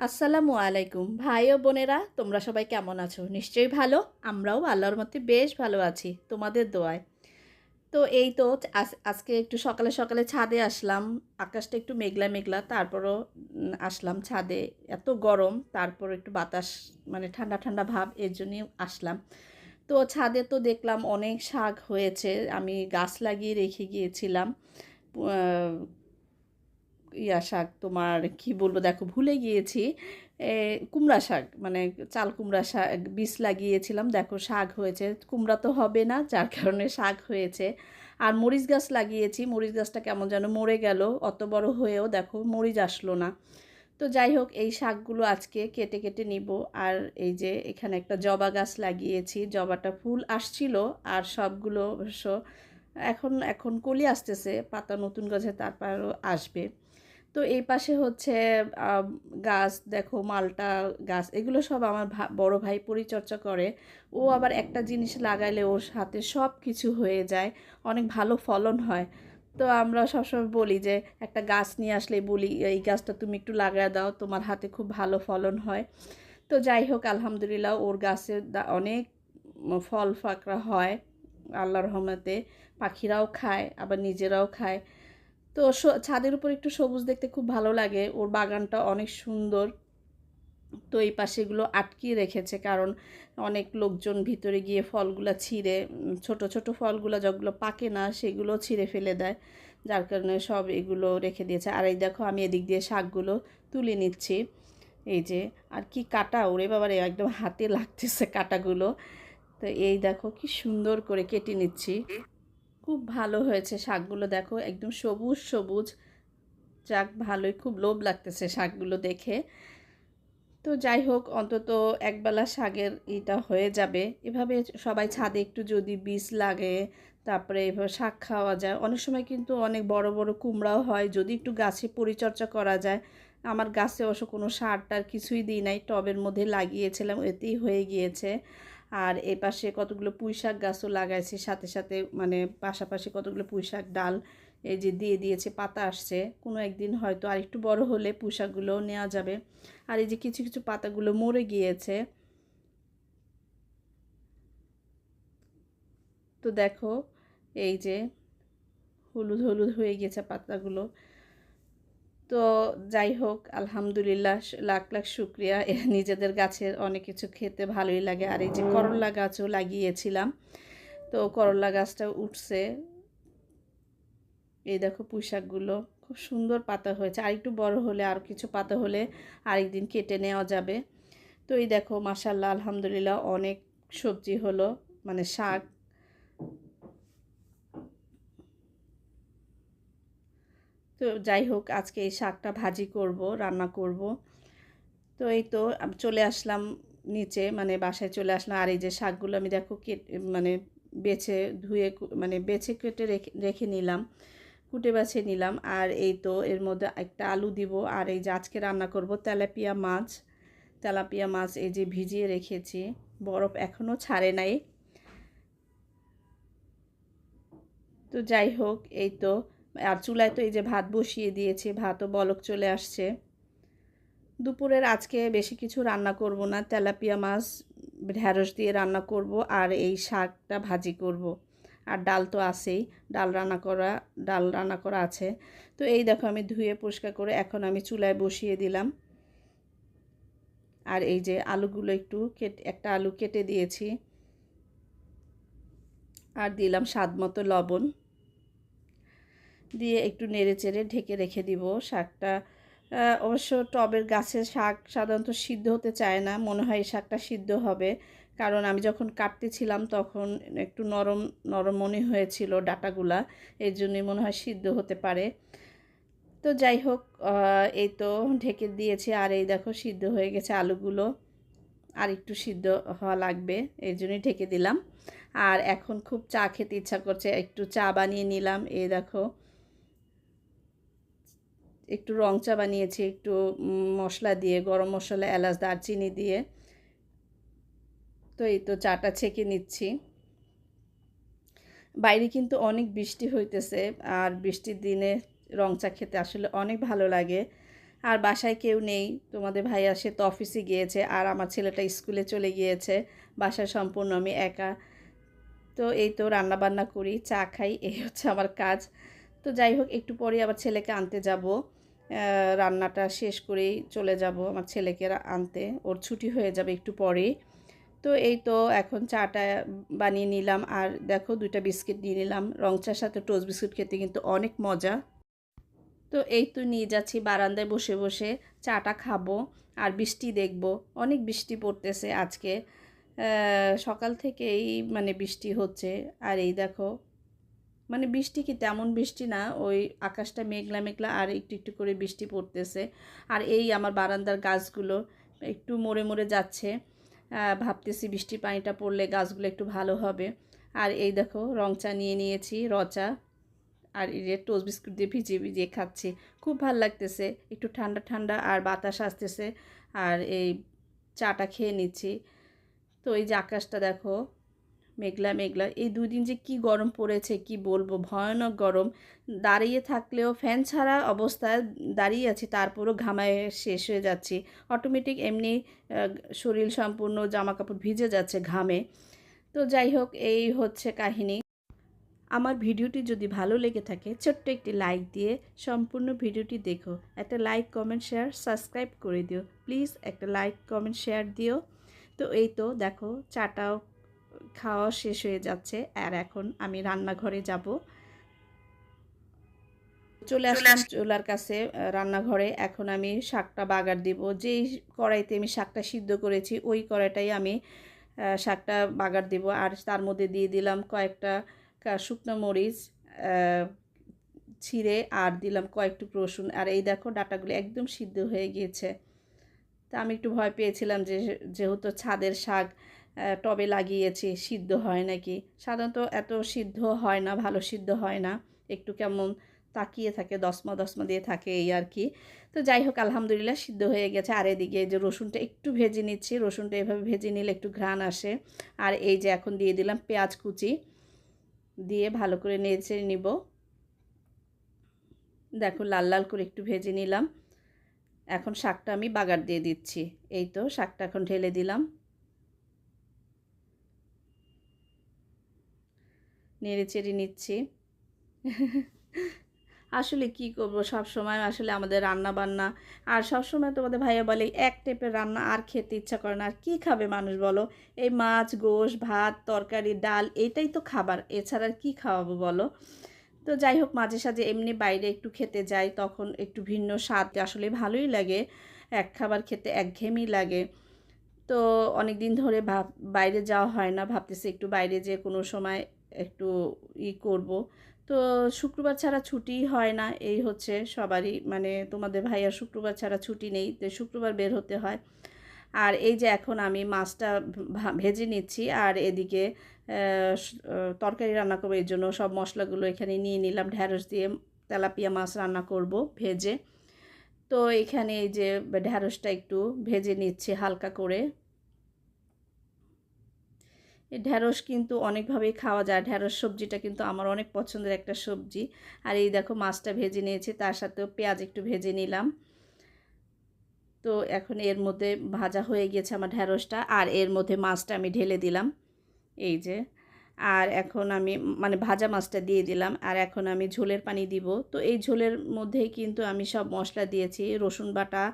আসসালামু আলাইকুম। ভাই ও বোনেরা, তোমরা সবাই কেমন আছো? নিশ্চয়ই ভালো। আমরাও আল্লাহর মধ্যে বেশ ভালো আছি, তোমাদের দোয়ায়। তো এই তো আজ- আজকে একটু সকালে সকালে ছাদে আসলাম। আকাশটা একটু মেঘলা মেঘলা, তারপরও আসলাম ছাদে। এত গরম, তারপর একটু বাতাস মানে ঠান্ডা ঠান্ডা ভাব, এর জন্যই আসলাম। তো ছাদে তো দেখলাম অনেক শাক হয়েছে, আমি গাছ লাগিয়ে রেখে গিয়েছিলাম। ইয়া শাক তোমার কি বলব, দেখো ভুলে গিয়েছি। কুমড়া শাক মানে চাল কুমড়া শাক বীজ লাগিয়েছিলাম। দেখো শাক হয়েছে, কুমড়া তো হবে না, যার কারণে শাক হয়েছে। আর মরিচ গাছ লাগিয়েছি, মরিচ গাছটা কেমন যেন মরে গেল, অত বড় হয়েও দেখো মরিচ আসলো না। তো যাই হোক, এই শাকগুলো আজকে কেটে কেটে নিব। আর এই যে এখানে একটা জবা গাছ লাগিয়েছি, জবাটা ফুল আসছিল, আর সবগুলো অবশ্য এখন এখন কলি আসতেছে, পাতা নতুন গাছে তারপরও আসবে। তো এই পাশে হচ্ছে গাছ দেখো, মালটা, গাছ, এগুলো সব আমার বড় ভাই পরিচর্যা করে। ও আবার একটা জিনিস লাগাইলে ওর সাথে সব কিছু হয়ে যায়, অনেক ভালো ফলন হয়। তো আমরা সবসময় বলি যে, একটা গাছ নিয়ে আসলে বলি, এই গাছটা তুমি একটু লাগায় দাও, তোমার হাতে খুব ভালো ফলন হয়। তো যাই হোক, আলহামদুলিল্লাহ ওর গাছে অনেক ফল ফাকরা হয়, আল্লাহর রহমতে। পাখিরাও খায়, আবার নিজেরাও খায়। তো ছাদের উপর একটু সবুজ দেখতে খুব ভালো লাগে। ওর বাগানটা অনেক সুন্দর। তো এই পাশে এগুলো আটকিয়ে রেখেছে কারণ অনেক লোকজন ভিতরে গিয়ে ফলগুলো ছিঁড়ে ছোট ছোট ফলগুলো যেগুলো পাকে না সেগুলো ছিঁড়ে ফেলে দেয়। যার কারণে সব এগুলো রেখে দিয়েছে। আর এই দেখো আমি এদিক দিয়ে শাকগুলো তুলে নিচ্ছি। এই যে, আর কি কাটা ওরে বাবারে একদম হাতে লাগতেছে কাটাগুলো। তো এই দেখো কি সুন্দর করে কেটে নিচ্ছি। খুব ভালো হয়েছে শাকগুলো, দেখো একদম সবুজ সবুজ। যাক, ভালোই, খুব লোভ লাগতেছে শাকগুলো দেখে। তো যাই হোক, অন্তত একবেলা শাকের এটা হয়ে যাবে। এভাবে সবাই ছাদে একটু যদি বীজ লাগে, তারপরে এভাবে শাক খাওয়া যায়। অনেক সময় কিন্তু অনেক বড় বড় কুমড়াও হয়, যদি একটু গাছে পরিচর্যা করা যায়। আমার গাছে অবশ্য কোনো সার টার কিছুই দিই নাই, টবের মধ্যে লাগিয়েছিলাম, এতেই হয়ে গিয়েছে। আর এ পাশে কতগুলো পুঁই শাক গাছও লাগাইছি, সাথে সাথে মানে পাশাপাশি কতগুলো পুঁই শাক ডাল এই যে দিয়ে দিয়েছে, পাতা আসছে। কোনো একদিন হয়তো আর একটু বড় হলে পুঁই শাকগুলোও নেওয়া যাবে। আর এই যে কিছু কিছু পাতাগুলো মরে গিয়েছে। তো দেখো, এই যে হলুদ হলুদ হয়ে গেছে পাতাগুলো। তো যাই হোক, আলহামদুলিল্লাহ লাখ লাখ শুক্রিয়া। নিজেদের গাছের অনেক কিছু খেতে ভালোই লাগে। আর এই যে করলা গাছও লাগিয়েছিলাম, তো করলা গাছটা উঠছে। এই দেখো পুঁইশাকগুলো, খুব সুন্দর পাতা হয়েছে। আর একটু বড় হলে, আর কিছু পাতা হলে আরেকদিন কেটে নেওয়া যাবে। তো এই দেখো মাসাল্লাহ আলহামদুলিল্লাহ, অনেক সবজি হলো মানে শাক তো যাই হোক, আজকে এই শাকটা ভাজি করব, রান্না করব। তো এই তো চলে আসলাম নিচে মানে বাসায় চলে আসলাম। আর এই যে শাকগুলো আমি দেখো মানে বেছে ধুয়ে মানে বেছে কেটে রেখে রেখে নিলাম, কুটে বাছে নিলাম। আর এই তো এর মধ্যে একটা আলু দিব। আর এই যে আজকে রান্না করব তেলাপিয়া মাছ। তেলাপিয়া মাছ এই যে ভিজিয়ে রেখেছি। বরফ এখনও ছাড়ে নাই। তো যাই হোক, এই তো আর চুলায় তো এই যে ভাত বসিয়ে দিয়েছি, ভাতও বলক চলে আসছে। দুপুরের আজকে বেশি কিছু রান্না করব না, তেলাপিয়া মাছ, ঢ্যাঁড়স দিয়ে রান্না করব আর এই শাকটা ভাজি করব। আর ডাল তো আছেই, ডাল রান্না করা, ডাল রান্না করা আছে। তো এই দেখো আমি ধুয়ে পরিষ্কার করে এখন আমি চুলায় বসিয়ে দিলাম। আর এই যে আলুগুলো একটু কেটে, একটা আলু কেটে দিয়েছি। আর দিলাম স্বাদ মতো লবণ। দিয়ে একটু নেড়ে চেড়ে ঢেকে রেখে দিব শাকটা। অবশ্য টবের গাছের শাক সাধারণত সিদ্ধ হতে চায় না, মনে হয় শাকটা সিদ্ধ হবে। কারণ আমি যখন কাটতেছিলাম তখন একটু নরম নরম মনে হয়েছিল ডাটাগুলা, এর জন্যই মনে হয় সিদ্ধ হতে পারে। তো যাই হোক এই তো ঢেকে দিয়েছি আর এই দেখো সিদ্ধ হয়ে গেছে আলুগুলো। আর একটু সিদ্ধ হওয়া লাগবে এই জন্যই ঢেকে দিলাম। আর এখন খুব চা খেতে ইচ্ছা করছে, একটু চা বানিয়ে নিলাম, এই দেখো। একটু রং চা বানিয়েছি, একটু মশলা দিয়ে, গরম মশলা, এলাচ, দারচিনি দিয়ে। তো এই তো চাটা ছেঁকে নিচ্ছি। বাইরে কিন্তু অনেক বৃষ্টি হইতেছে আর বৃষ্টির দিনে রং চা খেতে আসলে অনেক ভালো লাগে। আর বাসায় কেউ নেই, তোমাদের ভাইয়া সে তো অফিসে গিয়েছে আর আমার ছেলেটা স্কুলে চলে গিয়েছে, বাসায় সম্পূর্ণ আমি একা। তো এই তো রান্না বান্না করি, চা খাই, এই হচ্ছে আমার কাজ। তো যাই হোক, একটু পরে আবার ছেলেকে আনতে যাব। রান্নাটা শেষ করেই চলে যাব আমার ছেলেকে আনতে। ওর ছুটি হয়ে যাবে একটু পরেই। তো এই তো এখন চাটা বানিয়ে নিলাম আর দেখো দুইটা বিস্কিট নিয়ে নিলাম। রং চার সাথে টোস্ট বিস্কুট খেতে কিন্তু অনেক মজা। তো এই তো নিয়ে যাচ্ছি, বারান্দায় বসে বসে চাটা খাব আর বৃষ্টি দেখব। অনেক বৃষ্টি পড়তেছে আজকে। সকাল থেকেই মানে বৃষ্টি হচ্ছে। আর এই দেখো মানে বৃষ্টি কি তেমন বৃষ্টি না, ওই আকাশটা মেঘলা মেঘলা আর একটু একটু করে বৃষ্টি পড়তেছে। আর এই আমার বারান্দার গাছগুলো একটু মরে মরে যাচ্ছে। ভাবতেছি বৃষ্টি পানিটা পড়লে গাছগুলো একটু ভালো হবে। আর এই দেখো, রং চা নিয়ে নিয়েছি রচা আর যে টোস্ট বিস্কুট দিয়ে ভিজিয়ে ভিজিয়ে খাচ্ছি। খুব ভালো লাগতেছে, একটু ঠান্ডা ঠান্ডা আর বাতাস আসতেছে। আর এই চাটা খেয়ে নিচ্ছি। তো এই যে আকাশটা দেখো মেঘলা মেঘলা। এই দুই দিন যে কি গরম পড়েছে, কি বলব? ভয়ানক গরম। দাঁড়িয়ে থাকলেও ফ্যান ছাড়া অবস্থায় দাঁড়িয়ে আছি, তারপরও ঘামায় শেষ হয়ে যাচ্ছি। অটোমেটিক এমনি শরীর সম্পূর্ণ জামা কাপড় ভিজে যাচ্ছে ঘামে। তো যাই হোক, এই হচ্ছে কাহিনী। আমার ভিডিওটি যদি ভালো লেগে থাকে, ছোট্ট একটি লাইক দিয়ে সম্পূর্ণ ভিডিওটি দেখো। একটা লাইক কমেন্ট শেয়ার সাবস্ক্রাইব করে দিও। প্লিজ একটা লাইক কমেন্ট শেয়ার দিও। তো এই তো, দেখো, চাটাও খাওয়া শেষ হয়ে যাচ্ছে আর এখন আমি রান্নাঘরে যাব। চলে আসলাম চুলার কাছে রান্নাঘরে। এখন আমি শাকটা বাগার দিব। যেই কড়াইতে আমি শাকটা সিদ্ধ করেছি ওই কড়াইটাই আমি শাকটা বাগার দিব। আর তার মধ্যে দিয়ে দিলাম কয়েকটা শুকনো মরিচ ছিঁড়ে আর দিলাম কয়েকটু রসুন। আর এই দেখো ডাটাগুলো একদম সিদ্ধ হয়ে গিয়েছে। তা আমি একটু ভয় পেয়েছিলাম যে যেহেতু ছাদের শাক টবে লাগিয়েছি, সিদ্ধ হয় নাকি? সাধারণত এত সিদ্ধ হয় না, ভালো সিদ্ধ হয় না। একটু কেমন তাকিয়ে থাকে দশমা দশমা দিয়ে থাকে এই আর কি। তো যাই হোক, আলহামদুলিল্লাহ সিদ্ধ হয়ে গেছে। আর এদিকে যে রসুনটা একটু ভেজে নিচ্ছি, রসুনটা এভাবে ভেজে নিলে একটু ঘ্রাণ আসে। আর এই যে এখন দিয়ে দিলাম পেঁয়াজ কুচি, দিয়ে ভালো করে নেড়ে নিব। দেখো, লাল লাল করে একটু ভেজে নিলাম। এখন শাকটা আমি বাগার দিয়ে দিচ্ছি। এই তো, শাকটা এখন ঢেলে দিলাম। নেড়ে চেড়ে নিচ্ছি। আসলে কি করব? সব সময় আসলে আমাদের রান্না বান্না আর সব সময় তোমাদের ভাইয়া বলে, এক টাইপের রান্না আর খেতে ইচ্ছা করে না। আর কী খাবে মানুষ বলো? এই মাছ, গোশ, ভাত, তরকারি, ডাল এটাই তো খাবার। এছাড়া আর কী খাওয়াবো বলো? তো যাই হোক, মাঝে সাঝে এমনি বাইরে একটু খেতে যাই, তখন একটু ভিন্ন স্বাদ আসলে ভালোই লাগে। এক খাবার খেতে একঘেয়েমি লাগে। তো অনেক দিন ধরে ভাব, বাইরে যাওয়া হয় না। ভাবতেছি একটু বাইরে যে কোনো সময় একটু ই করব। তো শুক্রবার ছাড়া ছুটি হয় না, এই হচ্ছে সবারই মানে তোমাদের ভাইয়ার শুক্রবার ছাড়া ছুটি নেই, তো শুক্রবার বের হতে হয়। আর এই যে এখন আমি মাছটা ভেজে নিচ্ছি, আর এদিকে তরকারি রান্না করব এই জন্য সব মশলাগুলো এখানে নিয়ে নিলাম ঢ্যাঁড়স দিয়ে তেলাপিয়া মাছ রান্না করব ভেজে। তো এখানে এই যে ঢ্যাঁড়সটা একটু ভেজে নিচ্ছি হালকা করে। ঢ্যাঁড়স কিন্তু অনেকভাবেই খাওয়া যায়। ঢ্যাঁড়স সবজিটা কিন্তু আমার অনেক পছন্দের একটা সবজি। আর এই দেখো মাছটা ভেজে নিয়েছি, তার সাথেও পেঁয়াজ একটু ভেজে নিলাম। তো এখন এর মধ্যে ভাজা হয়ে গিয়েছে আমার ঢ্যাঁড়সটা আর এর মধ্যে মাছটা আমি ঢেলে দিলাম। এই যে, আর এখন আমি মানে ভাজা মাছটা দিয়ে দিলাম, আর এখন আমি ঝোলের পানি দিব। তো এই ঝোলের মধ্যেই কিন্তু আমি সব মশলা দিয়েছি, রসুন বাটা,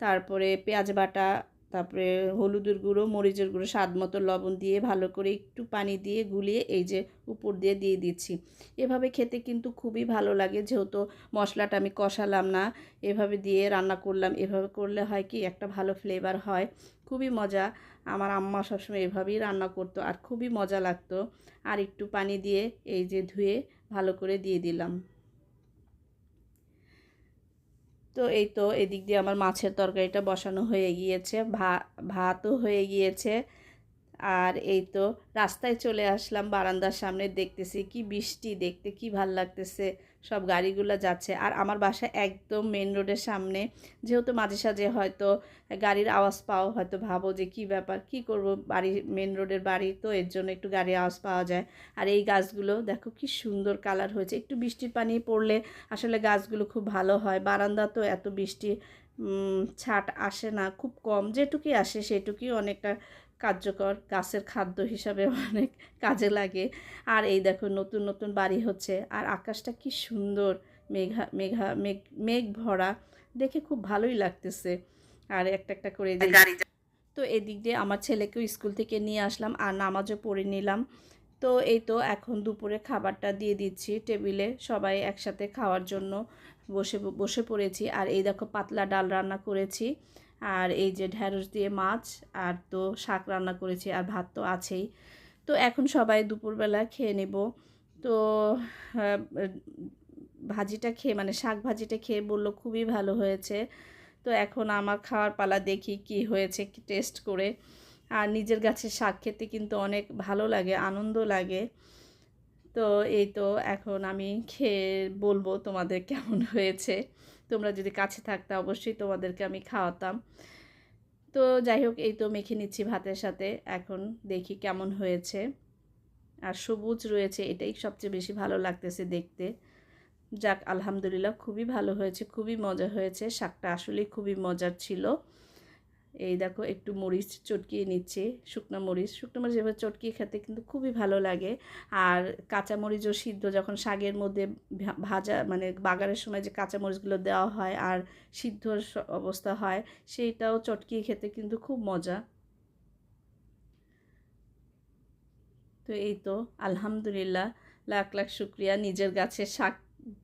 তারপরে পেঁয়াজ বাটা তারপরে হলুদের গুঁড়ো, মরিচের গুঁড়ো, স্বাদ মতো লবণ দিয়ে ভালো করে একটু পানি দিয়ে গুলিয়ে এই যে উপর দিয়ে দিয়ে দিচ্ছি। এভাবে খেতে কিন্তু খুবই ভালো লাগে, যেহেতু মশলাটা আমি কষালাম না। এভাবে দিয়ে রান্না করলাম, এভাবে করলে হয় কি একটা ভালো ফ্লেভার হয়। খুবই মজা। আমার আম্মা সবসময় এভাবেই রান্না করতো আর খুবই মজা লাগতো। আর একটু পানি দিয়ে এই যে ধুয়ে ভালো করে দিয়ে দিলাম। তো এই তো এদিক দিয়ে আমার মাছের তরকারিটা বসানো হয়ে গিয়েছে, ভা, ভাতও হয়ে গিয়েছে। আর এই তো রাস্তায় চলে আসলাম বারান্দার সামনে, দেখতেছি কি বৃষ্টি, দেখতে কি ভালো লাগতেছে। সব গাড়িগুলো যাচ্ছে। আর আমার বাসা একদম মেন রোডের সামনে, যেহেতু মাঝে সাঝে হয়তো গাড়ির আওয়াজ পাও হয়তো ভাবো যে কি ব্যাপার, কি করব? বাড়ি মেন রোডের বাড়ি, তো এর জন্য একটু গাড়ির আওয়াজ পাওয়া যায়। আর এই গাছগুলো, দেখো কি সুন্দর কালার হয়েছে। একটু বৃষ্টির পানি পড়লে আসলে গাছগুলো খুব ভালো হয়। বারান্দা তো এত বৃষ্টি ছাট আসে না, খুব কম। যেটুকুই আসে সেটুকুই অনেকটা কার্যকর গাছের খাদ্য হিসাবে অনেক কাজে লাগে। আর এই দেখো নতুন নতুন বাড়ি হচ্ছে। আর আকাশটা কি সুন্দর মেঘা মেঘা মেঘ মেঘ ভরা। দেখে খুব ভালোই লাগতেছে। আর একটা একটা করে তো এদিক দিয়ে আমার ছেলেকেও স্কুল থেকে নিয়ে আসলাম আর নামাজও পড়ে নিলাম। তো এই তো এখন দুপুরে খাবারটা দিয়ে দিচ্ছি টেবিলে সবাই একসাথে খাওয়ার জন্য। বসে বসে পড়েছি। আর এই দেখো পাতলা ডাল রান্না করেছি। আর এই যে ঢ্যাঁড়স দিয়ে মাছ আর তো শাক রান্না করেছি আর ভাত তো আছেই। তো এখন সবাই দুপুরবেলা খেয়ে নেব। তো ভাজিটা খেয়ে মানে শাক ভাজিটা খেয়ে বলল খুবই ভালো হয়েছে। তো এখন আমার খাওয়ার পালা দেখি কি হয়েছে টেস্ট করে। আর নিজের গাছের শাক খেতে কিন্তু অনেক ভালো লাগে, আনন্দ লাগে। তো এই তো, এখন আমি খেয়ে বলব তোমাদের কেমন হয়েছে। তোমরা যদি কাছে থাকতে অবশ্যই তোমাদেরকে আমি খাওয়াতাম। তো যাই হোক, এই তো মেখে নিচ্ছি ভাতের সাথে। এখন দেখি কেমন হয়েছে। আর সবুজ রয়েছে, এটাই সবচেয়ে বেশি ভালো লাগতেছে দেখতে। যাক, আলহামদুলিল্লাহ, খুবই ভালো হয়েছে, খুবই মজা হয়েছে। শাকটা আসলেই খুবই মজার ছিল। এই দেখো একটু মরিচ চটকিয়ে নিচ্ছে, শুকনো মরিচ। শুকনো মরিচ এবার চটকিয়ে খেতে কিন্তু খুবই ভালো লাগে। আর কাঁচা মরিচও সিদ্ধ, যখন শাকের মধ্যে ভাজা মানে বাগারের সময় যে কাঁচা মরিচগুলো দেওয়া হয় আর সিদ্ধ অবস্থা হয়, সেইটাও চটকিয়ে খেতে কিন্তু খুব মজা। তো এই তো, আলহামদুলিল্লাহ, লাখ লাখ শুক্রিয়া। নিজের গাছের শাক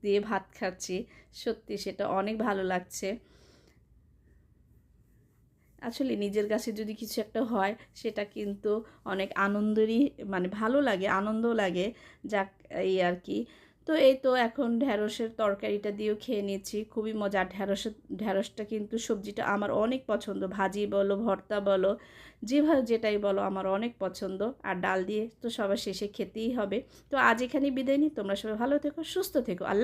দিয়ে ভাত খাচ্ছি। সত্যি সেটা অনেক ভালো লাগছে। আসলে নিজের কাছে যদি কিছু একটা হয়, সেটা কিন্তু অনেক আনন্দেরই মানে ভালো লাগে আনন্দ লাগে, যাক এই আর কি। তো এই তো এখন ঢ্যাঁড়সের তরকারিটা দিয়েও খেয়ে নিচ্ছি, খুবই মজা। ঢ্যাঁড়সের ঢ্যাঁড়সটা কিন্তু সবজিটা আমার অনেক পছন্দ। ভাজি বলো, ভর্তা বলো, যেভাবে যেটাই বলো আমার অনেক পছন্দ। আর ডাল দিয়ে তো সবার শেষে খেতেই হবে। তো আজ এখানে বিদায় নিই। তোমরা সবাই ভালো থেকো, সুস্থ থেকো। আল্লাহ